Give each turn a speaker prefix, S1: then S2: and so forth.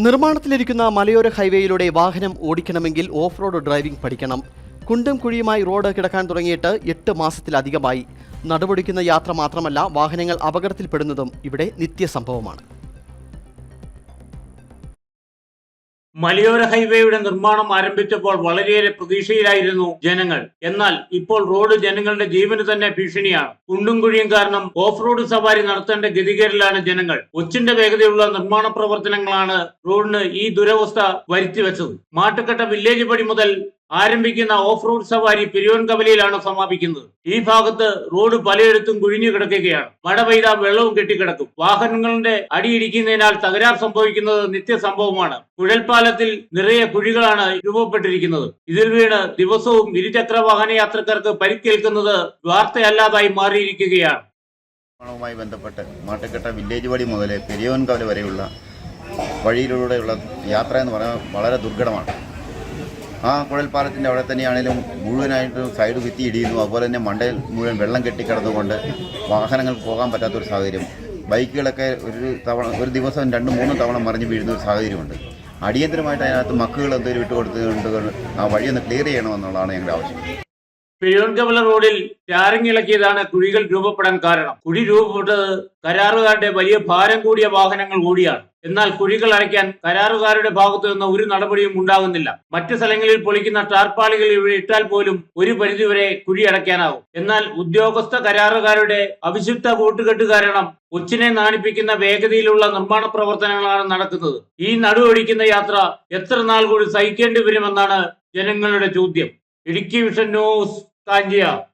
S1: നിർമ്മാണത്തിലിരിക്കുന്ന മലയോര ഹൈവേയിലൂടെ വാഹനം ഓടിക്കണമെങ്കിൽ off road driving പഠിക്കണം. കുണ്ടും കുഴിയുമായി റോഡ് കിടക്കാൻ തുടങ്ങിയിട്ട് എട്ട് മാസത്തിലധികമായി. നടുവൊടിക്കുന്ന യാത്ര മാത്രമല്ല വാഹനങ്ങൾ അപകടത്തിൽപ്പെടുന്നതും. ഇവിടെ നിത്യസംഭവമാണ്.
S2: മലയോര ഹൈവേയുടെ നിർമ്മാണം ആരംഭിച്ചപ്പോൾ വളരെയേറെ പ്രതീക്ഷയിലായിരുന്നു ജനങ്ങൾ. എന്നാൽ ഇപ്പോൾ റോഡ് ജനങ്ങളുടെ ജീവന് തന്നെ ഭീഷണിയാണ്. കുണ്ടും കുഴിയും കാരണം ഓഫ് റോഡ് സവാരി നടത്തേണ്ട ഗതികേടിലാണ് ജനങ്ങൾ. ഒച്ചിന്റെ വേഗതയുള്ള നിർമ്മാണ പ്രവർത്തനങ്ങളാണ് റോഡിന് ഈ ദുരവസ്ഥ വരുത്തി വെച്ചത് മാട്ടുക്കട്ട വില്ലേജ് പടി മുതൽ ആരംഭിക്കുന്ന ഓഫ് റോഡ് സവാരി പെരുവൻകവലയിലാണ് സമാപിക്കുന്നത്. ഈ ഭാഗത്ത് റോഡ് പലയിടത്തും കുഴിഞ്ഞു കിടക്കുകയാണ്. മഴ പെയ്താൽ വെള്ളവും കെട്ടിക്കിടക്കും. വാഹനങ്ങളുടെ അടിയിടിക്കുന്നതിനാൽ തകരാർ സംഭവിക്കുന്നത് നിത്യസംഭവമാണ്. കുഴൽപ്പാലത്തിൽ നിറയെ കുഴികളാണ് രൂപപ്പെട്ടിരിക്കുന്നത്. ഇതിൽ വീണ് ദിവസവും ഇരുചക്ര വാഹന യാത്രക്കാർക്ക് പരിക്കേൽക്കുന്നത് വാർത്തയല്ലാതായി മാറിയിരിക്കുകയാണ്.
S3: ബന്ധപ്പെട്ട് വില്ലേജ് വഴി മുതൽ പെരിയോൻകവല വരെയുള്ള വഴിയിലൂടെയുള്ള യാത്ര എന്ന് പറയുന്നത് വളരെ ദുർഘടമാണ്. ആ കുഴൽപ്പാലത്തിന്റെ അവിടെ തന്നെയാണെങ്കിലും മുഴുവനായിട്ട് സൈഡ് ഭിത്തി ഇടിയുന്നു അതുപോലെ തന്നെ മണ്ടയിൽ മുഴുവൻ വെള്ളം കെട്ടിക്കിടന്നുകൊണ്ട് വാഹനങ്ങൾക്ക് പോകാൻ പറ്റാത്തൊരു സാഹചര്യം. ബൈക്കുകളൊക്കെ ഒരു തവണ ഒരു ദിവസം രണ്ട് മൂന്ന് തവണ മറിഞ്ഞ് വീഴുന്ന ഒരു സാഹചര്യമുണ്ട്. അടിയന്തരമായിട്ട് അതിനകത്ത് മക്കുകൾ എന്തെങ്കിലും ഇട്ട് കൊടുത്തുകൊണ്ട് ആ വഴിയൊന്ന് ക്ലിയർ ചെയ്യണമെന്നുള്ളതാണ് ഞങ്ങളുടെ ആവശ്യം.
S2: പെരിയോൻകവല റോഡിൽ ചാരങ്ങിളക്കിയതാണ് കുഴികൾ രൂപപ്പെടാൻ കാരണം. കുഴി രൂപപ്പെട്ടത് കരാറുകാരുടെ വലിയ ഭാരം കൂടിയ വാഹനങ്ങൾ കൂടിയാണ്. എന്നാൽ കുഴികൾ അടയ്ക്കാൻ കരാറുകാരുടെ ഭാഗത്തു നിന്ന് ഒരു നടപടിയും ഉണ്ടാകുന്നില്ല. മറ്റു സ്ഥലങ്ങളിൽ പൊളിക്കുന്ന ടാർപ്പാളികൾ ഇവിടെ ഇട്ടാൽ പോലും ഒരു പരിധിവരെ കുഴി അടയ്ക്കാനാവും എന്നാൽ ഉദ്യോഗസ്ഥ കരാറുകാരുടെ അവിശുദ്ധ കൂട്ടുകെട്ട് കാരണം കൊച്ചിനെ നാണിപ്പിക്കുന്ന വേഗതയിലുള്ള നിർമ്മാണ പ്രവർത്തനങ്ങളാണ് നടക്കുന്നത്. ഈ നടുവൊടിക്കുന്ന യാത്ര എത്ര നാൾ കൂടി സഹിക്കേണ്ടി വരുമെന്നാണ് ജനങ്ങളുടെ ചോദ്യം. Idukki vision news. 干净。